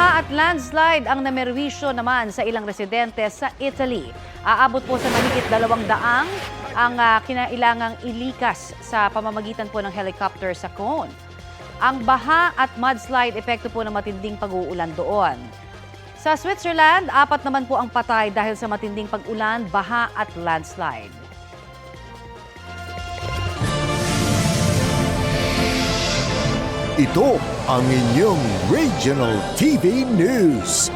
Baha at landslide ang namerwisyo naman sa ilang residente sa Italy. Aabot po sa mahigit dalawang daang ang ah, kinailangang ilikas sa pamamagitan po ng helicopter sa Cone. Ang baha at mudslide epekto po ng matinding pag-uulan doon. Sa Switzerland, apat naman po ang patay dahil sa matinding pag-ulan, baha at landslide. Ito ang inyong Regional TV News.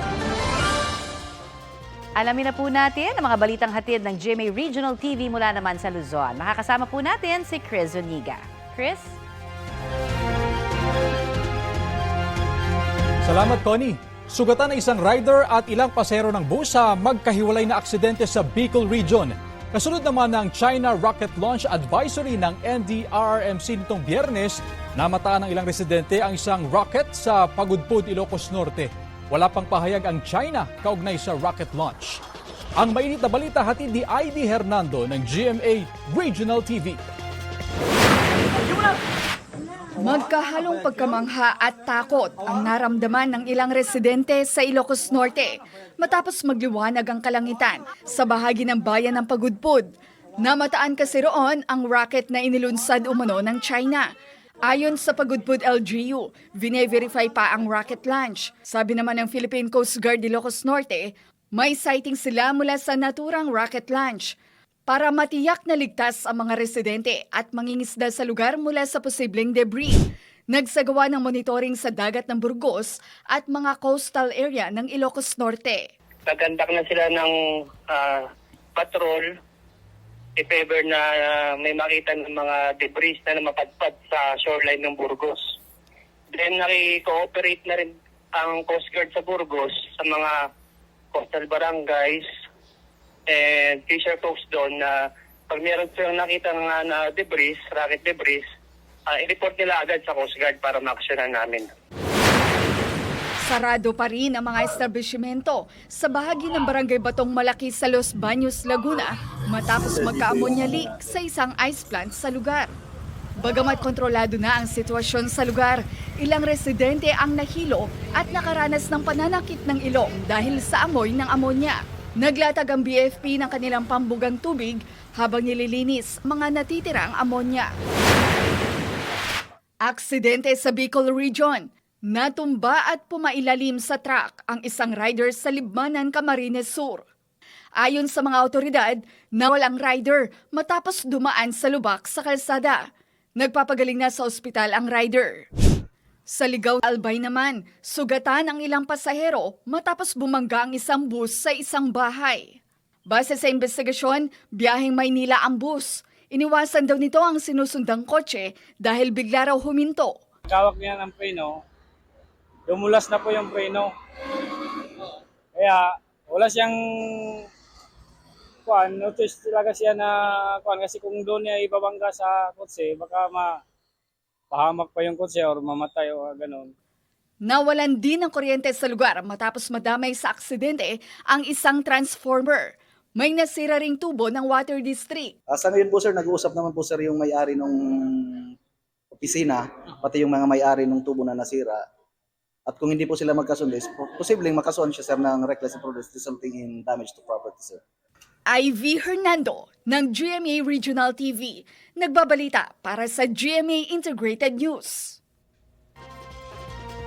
Alamin na po natin ang mga balitang hatid ng GMA Regional TV mula naman sa Luzon. Makakasama po natin si Chris Zuniga. Chris? Salamat, Connie. Sugatan na isang rider at ilang pasero ng bus sa magkahiwalay na aksidente sa Bicol Region. Kasunod naman ng China Rocket Launch Advisory ng NDRRMC nitong biyernes, namataan ng ilang residente ang isang rocket sa Pagudpud, Ilocos Norte. Wala pang pahayag ang China kaugnay sa rocket launch. Ang mainit na balita hatid ni Ivy Hernando ng GMA Regional TV. Magkahalong pagkamangha at takot ang naramdaman ng ilang residente sa Ilocos Norte matapos magliwanag ang kalangitan sa bahagi ng bayan ng Pagudpud. Namataan kasi roon ang rocket na inilunsad umano ng China. Ayon sa Pagudpud LGU, vine-verify pa ang rocket launch. Sabi naman ng Philippine Coast Guard Ilocos Norte, may sighting sila mula sa naturang rocket launch para matiyak na ligtas ang mga residente at mangingisda sa lugar mula sa posibleng debris. Nagsagawa ng monitoring sa dagat ng Burgos at mga coastal area ng Ilocos Norte. nagandak na sila ng ah, patrol if ever na ah, may makita ng mga debris na mapadpad sa shoreline ng Burgos. Then naki-cooperate na rin ang Coast Guard sa Burgos sa mga coastal barangays and fisher folks doon na pag meron silang nakita nga na debris, rocket debris, ah, i-report nila agad sa Coast Guard para maaksyonan namin. Sarado pa rin ang mga establishmento sa bahagi ng Barangay Batong Malaki sa Los Baños, Laguna matapos magka-ammonia leak sa isang ice plant sa lugar. Bagamat kontrolado na ang sitwasyon sa lugar, ilang residente ang nahilo at nakaranas ng pananakit ng ilong dahil sa amoy ng ammonia. Naglatag ang BFP ng kanilang pambugang tubig habang nililinis mga natitirang ammonia. Aksidente sa Bicol Region. Natumba at pumailalim sa truck ang isang rider sa Libmanan, Camarines Sur. Ayon sa mga otoridad, nawalang rider matapos dumaan sa lubak sa kalsada. Nagpapagaling na sa ospital ang rider. Sa Ligaw Albay naman, sugatan ang ilang pasahero matapos bumangga ang isang bus sa isang bahay. Base sa investigasyon, biyaheng Maynila ang bus. Iniwasan daw nito ang sinusundang kotse dahil bigla raw huminto. Kawak niya ng preno, lumulas na po yung preno. Kaya wala siyang kuan, notice talaga siya na kuan kasi kung doon niya ibabangga sa kotse, baka ma pahamak pa yung kotse or mamatay o ganun. Nawalan din ng kuryente sa lugar matapos madamay sa aksidente ang isang transformer. May nasira ring tubo ng water district. Ah, sa ngayon po sir, nag-uusap naman po sir yung may-ari nung opisina, pati yung mga may-ari nung tubo na nasira. At kung hindi po sila magkasundo, posibleng makasuhan siya sir ng reckless imprudence resulting in damage to property sir. Ivy Hernando ng GMA Regional TV. Nagbabalita para sa GMA Integrated News.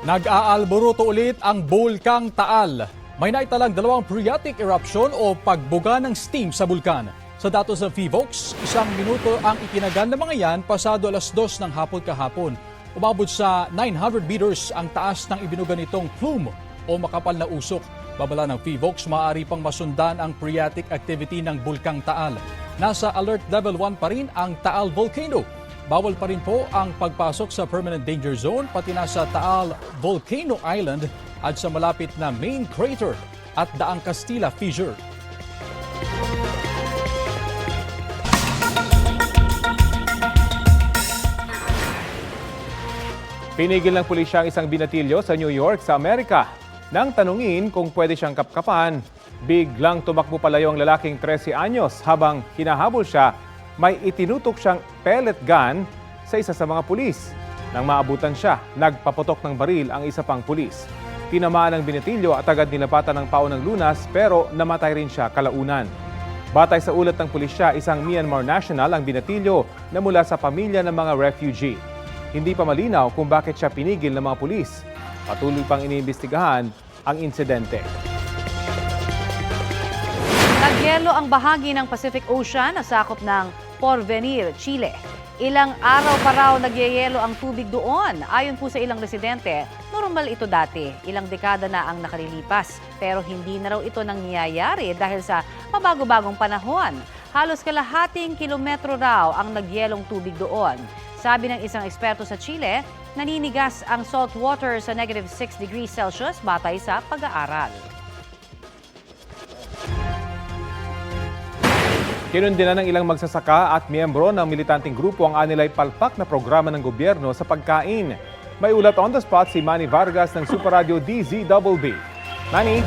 Nag-aalboruto ulit ang Bulkang Taal. May naitalang dalawang phreatic eruption o pagbuga ng steam sa bulkan. Sa datos ng PHIVOX, isang minuto ang itinagal ng mga yan pasado alas dos ng hapon kahapon. Umabot sa 900 meters ang taas ng ibinuga nitong plume o makapal na usok. Babala ng PHIVOX, maaari pang masundan ang phreatic activity ng Bulkang Taal. Nasa alert level 1 pa rin ang Taal Volcano. Bawal pa rin po ang pagpasok sa permanent danger zone pati na sa Taal Volcano Island at sa malapit na main crater at Daang Castilla Fissure. Pinigil ng pulisya ang isang binatilyo sa New York sa Amerika. Nang tanungin kung pwede siyang kapkapan, biglang tumakbo palayo ang lalaking 13 anyos habang hinahabol siya, may itinutok siyang pellet gun sa isa sa mga pulis. Nang maabutan siya, nagpaputok ng baril ang isa pang pulis. Tinamaan ng binitilyo at agad nilapatan ng pao ng lunas pero namatay rin siya kalaunan. Batay sa ulat ng pulisya, isang Myanmar national ang binatilyo na mula sa pamilya ng mga refugee. Hindi pa malinaw kung bakit siya pinigil ng mga pulis. Patuloy pang iniimbestigahan ang insidente. Nagyelo ang bahagi ng Pacific Ocean na sakop ng Porvenir, Chile. Ilang araw pa raw nagyayelo ang tubig doon. Ayon po sa ilang residente, normal ito dati. Ilang dekada na ang nakalilipas. Pero hindi na raw ito nangyayari dahil sa mabago-bagong panahon. Halos kalahating kilometro raw ang nagyelong tubig doon. Sabi ng isang eksperto sa Chile, naninigas ang salt water sa negative 6 degrees Celsius batay sa pag-aaral. Kinundinan ng ilang magsasaka at miyembro ng militanteng grupo ang anilay palpak na programa ng gobyerno sa pagkain. May ulat on the spot si Manny Vargas ng Super Radio DZBB. Manny?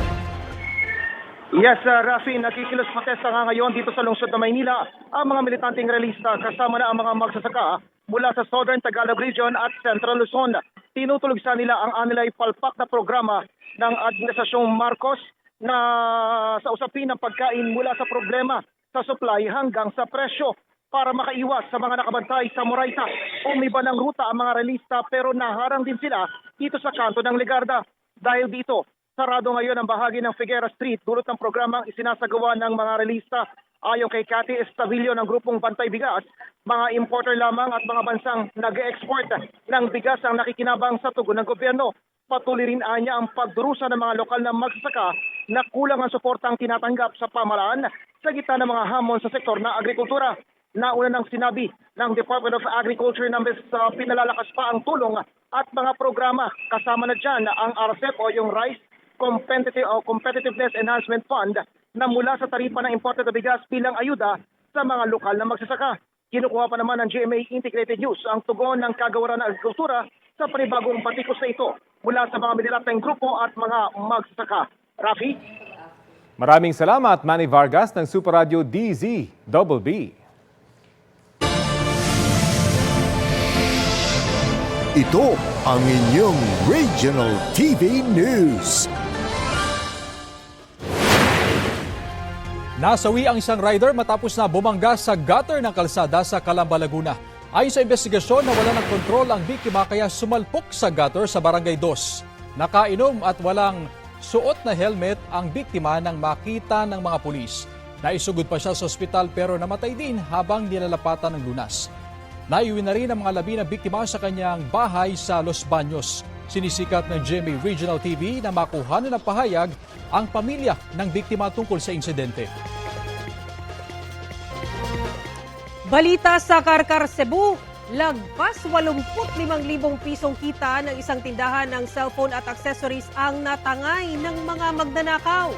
Yes, uh, Rafi, nakikilos protesta nga ngayon dito sa lungsod ng Maynila ang mga militanteng realista kasama na ang mga magsasaka mula sa Southern Tagalog Region at Central Luzon. Tinutulog sa nila ang anilay palpak na programa ng Administrasyong Marcos na sa usapin ng pagkain mula sa problema sa supply hanggang sa presyo para makaiwas sa mga nakabantay sa Moraita. Umiba ng ruta ang mga realista pero naharang din sila dito sa kanto ng Ligarda. Dahil dito, sarado ngayon ang bahagi ng Figuera Street dulot ng programang isinasagawa ng mga realista. Ayon kay Cathy Estavillo ng grupong Bantay Bigas, mga importer lamang at mga bansang nag-export ng bigas ang nakikinabang sa tugon ng gobyerno. Patuloy rin anya ang pagdurusa ng mga lokal na magsasaka na kulang ang suportang tinatanggap sa pamalaan sa gitna ng mga hamon sa sektor na agrikultura. Nauna nang sinabi ng Department of Agriculture na mas uh, pinalalakas pa ang tulong at mga programa kasama na dyan ang RCEP o yung Rice Competitive o Competitiveness Enhancement Fund na mula sa taripa ng imported na bigas bilang ayuda sa mga lokal na magsasaka. Kinukuha pa naman ng GMA Integrated News ang tugon ng kagawaran ng agrikultura sa panibagong batikos na ito mula sa mga mililateng grupo at mga magsasaka. Rafi? Maraming salamat Manny Vargas ng Super Radio DZBB. Ito ang inyong Regional TV News. Nasawi ang isang rider matapos na bumangga sa gutter ng kalsada sa Calamba, Laguna. Ayon sa investigasyon, nawala ng kontrol ang biktima kaya sumalpok sa gutter sa Barangay 2. Nakainom at walang suot na helmet ang biktima nang makita ng mga pulis. Naisugod pa siya sa ospital pero namatay din habang nilalapatan ng lunas. Naiuwi na rin ang mga labi ng biktima sa kanyang bahay sa Los Baños. Sinisikat ng GMA Regional TV na makuha na ng pahayag ang pamilya ng biktima tungkol sa insidente. Balita sa Karkar, Cebu, lagpas 85,000 pisong kita ng isang tindahan ng cellphone at accessories ang natangay ng mga magnanakaw.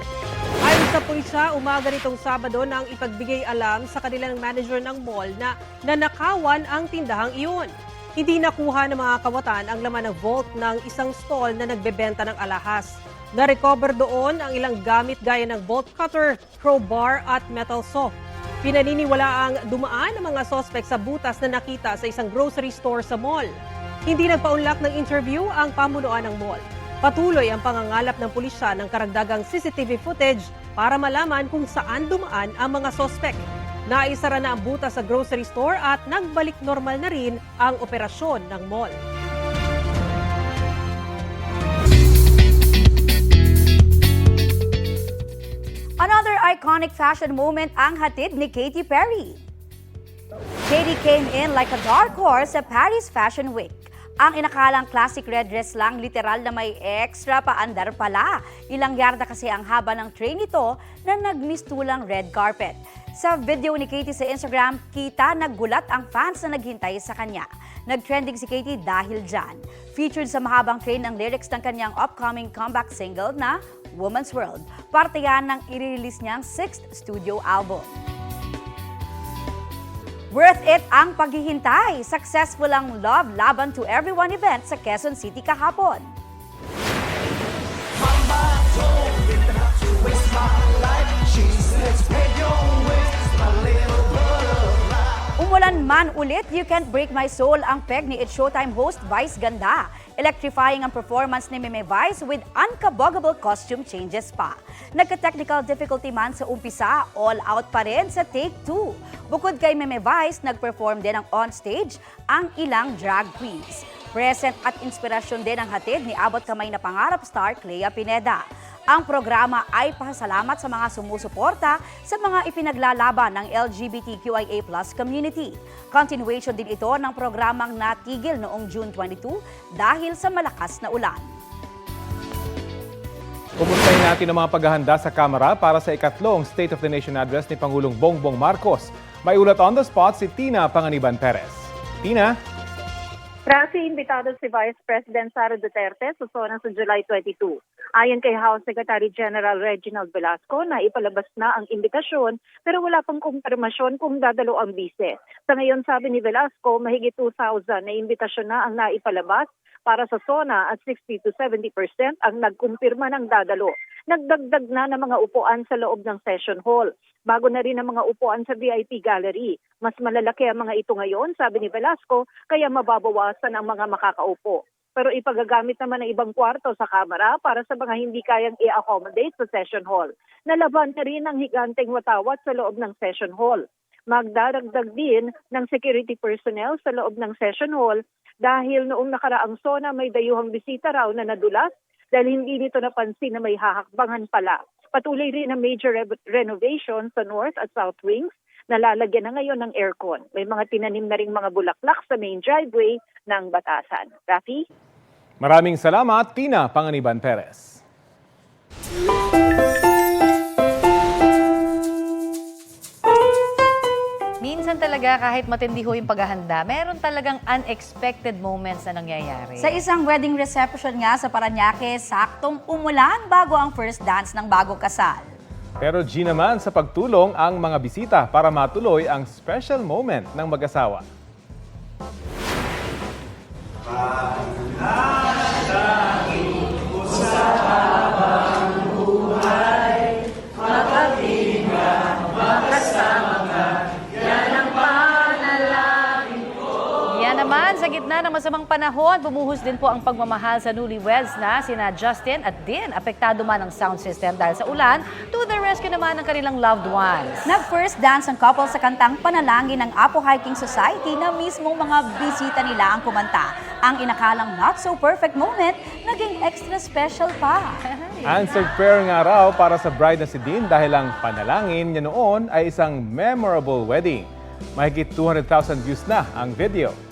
Ayon sa pulisya, umaga nitong Sabado nang ipagbigay alam sa kanilang manager ng mall na nanakawan ang tindahang iyon. Hindi nakuha ng mga kawatan ang laman ng vault ng isang stall na nagbebenta ng alahas. Na-recover doon ang ilang gamit gaya ng bolt cutter, crowbar at metal saw. Pinaniniwala ang dumaan ng mga sospek sa butas na nakita sa isang grocery store sa mall. Hindi nagpaunlak ng interview ang pamunuan ng mall. Patuloy ang pangangalap ng pulisya ng karagdagang CCTV footage para malaman kung saan dumaan ang mga sospek. Naisara na ang butas sa grocery store at nagbalik normal na rin ang operasyon ng mall. Another iconic fashion moment ang hatid ni Katy Perry. Katy came in like a dark horse sa Paris Fashion Week. Ang inakalang classic red dress lang literal na may extra paandar pala. Ilang yarda kasi ang haba ng train nito na nagmistulang red carpet. Sa video ni Katy sa Instagram, kita naggulat ang fans na naghintay sa kanya. Nagtrending si Katy dahil dyan. Featured sa mahabang train ang lyrics ng kanyang upcoming comeback single na Woman's World. Parte yan ng i-release niyang sixth studio album. Worth it ang paghihintay. Successful ang Love Laban to Everyone event sa Quezon City kahapon. Umulan man ulit, You Can't Break My Soul ang peg ni It's Showtime host Vice Ganda. Electrifying ang performance ni Meme Vice with unkabogable costume changes pa. Nagka-technical difficulty man sa umpisa, all out pa rin sa take 2. Bukod kay Meme Vice, nag-perform din ang on-stage ang ilang drag queens. Present at inspirasyon din ang hatid ni Abot Kamay na Pangarap star Clea Pineda. Ang programa ay pasasalamat sa mga sumusuporta sa mga ipinaglalaban ng LGBTQIA plus community. Continuation din ito ng programang natigil noong June 22 dahil sa malakas na ulan. Kumustahin natin ang mga paghahanda sa Kamara para sa ikatlong State of the Nation address ni Pangulong Bongbong Marcos. May ulat on the spot si Tina Panganiban Perez. Tina? Rafi, imbitado si Vice President Sara Duterte sa SONA sa July 22. Ayon kay House Secretary General Reginald Velasco na ipalabas na ang imbitasyon pero wala pang kumpirmasyon kung dadalo ang bise. Sa ngayon sabi ni Velasco, mahigit 2,000 na imbitasyon na ang naipalabas para sa SONA at 60 to 70% ang nagkumpirma ng dadalo. Nagdagdag na ng mga upuan sa loob ng session hall. Bago na rin ang mga upuan sa VIP gallery. Mas malalaki ang mga ito ngayon, sabi ni Velasco, kaya mababawasan ang mga makakaupo. Pero ipagagamit naman ng ibang kwarto sa kamera para sa mga hindi kayang i-accommodate sa session hall. Nalaban na rin ang higanteng watawat sa loob ng session hall. Magdaragdag din ng security personnel sa loob ng session hall dahil noong nakaraang SONA may dayuhang bisita raw na nadulas dahil hindi nito napansin na may hahakbangan pala. Patuloy rin ang major re- renovation sa North at South Wings na lalagyan na ngayon ng aircon. May mga tinanim na ring mga bulaklak sa main driveway ng Batasan. Rafi? Maraming salamat, Tina Panganiban Perez. Minsan talaga kahit matindi ho yung paghahanda, meron talagang unexpected moments na nangyayari. Sa isang wedding reception nga sa Paranaque, saktong umulan bago ang first dance ng bagong kasal. Pero G naman sa pagtulong ang mga bisita para matuloy ang special moment ng mag-asawa. Yan gitna ng masamang panahon, bumuhos din po ang pagmamahal sa newlyweds na sina Justin at Din. Apektado man ang sound system dahil sa ulan, to the rescue naman ng kanilang loved ones. Nag-first dance ang couple sa kantang Panalangin ng Apo Hiking Society na mismong mga bisita nila ang kumanta. Ang inakalang not so perfect moment, naging extra special pa. Answered prayer nga raw para sa bride na si Dean dahil ang panalangin niya noon ay isang memorable wedding. Mahigit 200,000 views na ang video.